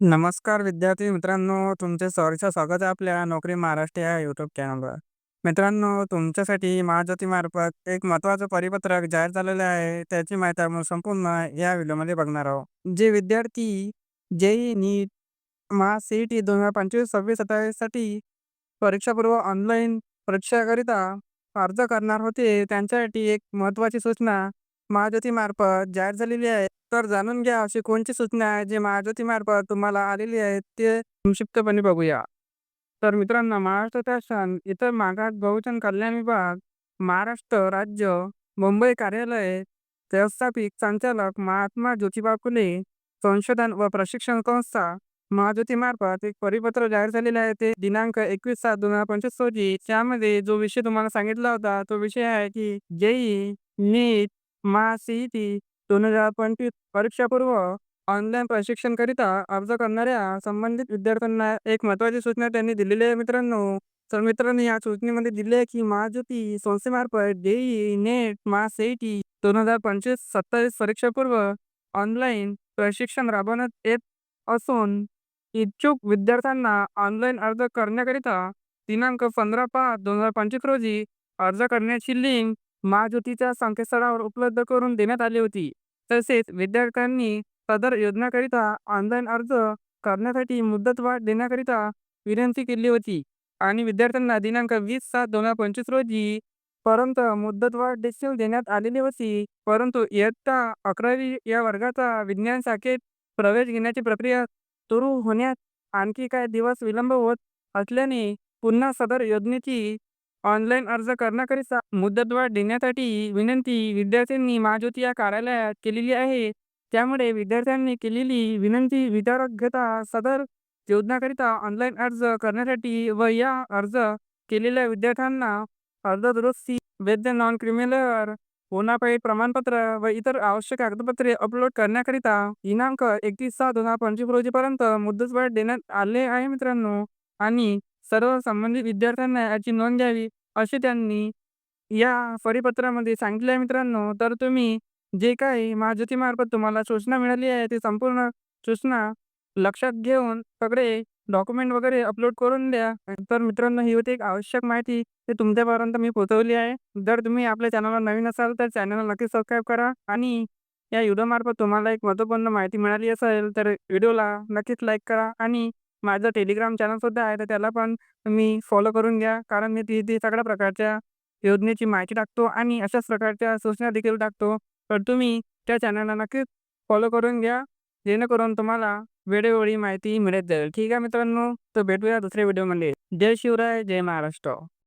नमस्कार विद्यार्थी मित्रांनो, तुमचे सहर्ष स्वागत आहे आपल्या नोकरी महाराष्ट्र या यूट्यूब चॅनलवर. मित्रांनो, तुमच्यासाठी महाज्योतीमार्फत एक महत्त्वाचं परिपत्रक जाहीर झालेलं आहे. त्याची माहिती आपण संपूर्ण या व्हिडिओमध्ये बघणार आहोत. जे विद्यार्थी जेईई, नीट, महा-सीईटी 2025 26 27 साठी परीक्षापूर्व ऑनलाईन परीक्षाकरिता अर्ज करणार होते, त्यांच्यासाठी एक महत्त्वाची सूचना महाज्योतीमार्फत जाहीर झालेली आहे. तर जाणून घ्या अशी कोणती सूचना आहे जी महाज्योतीमार्फत तुम्हाला आलेली आहे ते संक्षिप्तपणे बघूया. तर मित्रांनो, महाराष्ट्र शासन इतर मागास बहुजन कल्याण विभाग, महाराष्ट्र राज्य, मुंबई कार्यालय, व्यवस्थापित संचालक महात्मा ज्योतिबा फुले संशोधन व प्रशिक्षण संस्था महाज्योतीमार्फत एक परिपत्र जाहीर झालेले आहे. ते दिनांक एकवीस सात दोन हजार पंचवीस रोजी. त्यामध्ये जो विषय तुम्हाला सांगितला होता तो विषय आहे की जेई नीट, महा-सीईटी 2025 परीक्षापूर्व ऑनलाईन प्रशिक्षणकरिता अर्ज करणाऱ्या संबंधित विद्यार्थ्यांना एक महत्त्वाची सूचना त्यांनी दिलेली आहे मित्रांनो. तर मित्रांनो, या सूचनेमध्ये दिले आहे की महाज्योती संस्थेमार्फत डेई नेट, महा-सीईटी 2025 27 परीक्षापूर्व ऑनलाईन प्रशिक्षण राबवण्यात येत असून इच्छुक विद्यार्थ्यांना ऑनलाईन अर्ज करण्याकरिता दिनांक 15 पाच 2025 रोजी अर्ज करण्याची लिंक महाज्योतीच्या संकेतस्थळावर उपलब्ध करून देण्यात आली होती. तसेच विद्यार्थ्यांनी सदर योजनेकरिता ऑनलाईन अर्ज करण्यासाठी मुदतवाढ देण्याकरिता विनंती केली होती आणि विद्यार्थ्यांना दिनांक वीस सात दोन हजार पंचवीस रोजी पर्यंत मुदतवाढ देखील देण्यात आलेली होती. परंतु इयत्ता अकरावी या वर्गाचा विज्ञान शाखेत प्रवेश घेण्याची प्रक्रिया सुरू होण्यात आणखी काही दिवस विलंब होत असल्याने पुन्हा सदर योजनेची ऑनलाईन अर्ज करण्याकरिता मुदतवाढ देण्यासाठी विनंती विद्यार्थ्यांनी महाज्योती या कार्यालयात केलेली आहे. त्यामुळे विद्यार्थ्यांनी केलेली विनंती विचारात घेता सदर योजनाकरिता ऑनलाईन अर्ज करण्यासाठी व या अर्ज केलेल्या विद्यार्थ्यांना अर्ज दुरुस्ती, वैध नॉन क्रिमिनल बोनाफाईड प्रमाणपत्र व इतर आवश्यक कागदपत्रे अपलोड करण्याकरिता दिनांक एकतीस सहा दोन हजार पंचवीस रोजीपर्यंत मुदतवाढ देण्यात आले आहे मित्रांनो. आणि सर्व संबंधित विद्यार्थ्यांना याची नोंद घ्यावी असे त्यांनी या परिपत्रामध्ये सांगितले आहे मित्रांनो. तर तुम्ही जे काही महाज्योतीमार्फत तुम्हाला सूचना मिळाली आहे ती संपूर्ण सूचना लक्षात घेऊन सगळे डॉक्युमेंट वगैरे अपलोड करून द्या. तर मित्रांनो, ही होती एक आवश्यक माहिती ती तुमच्यापर्यंत मी पोहोचवली आहे. जर तुम्ही आपल्या चॅनलला नवीन असाल तर चॅनलला नक्की सबस्क्राईब करा आणि या व्हिडिओमार्फत तुम्हाला एक महत्त्वपूर्ण माहिती मिळाली असेल तर व्हिडिओला नक्कीच लाईक करा आणि माझं टेलिग्राम चॅनलसुद्धा आहे तर त्याला पण तुम्ही फॉलो करून घ्या. कारण मी तिथे सगळ्या प्रकारच्या योजनेची माहिती टाकतो आणि अशाच प्रकारच्या सूचना देखील टाकतो. तर तुम्ही त्या चॅनलला नक्कीच फॉलो करून घ्या जेणेकरून तुम्हाला वेळोवेळी माहिती मिळत जाईल. ठीक आहे मित्रांनो, तर भेटूया दुसऱ्या व्हिडिओमध्ये. जय शिवराय, जय महाराष्ट्र.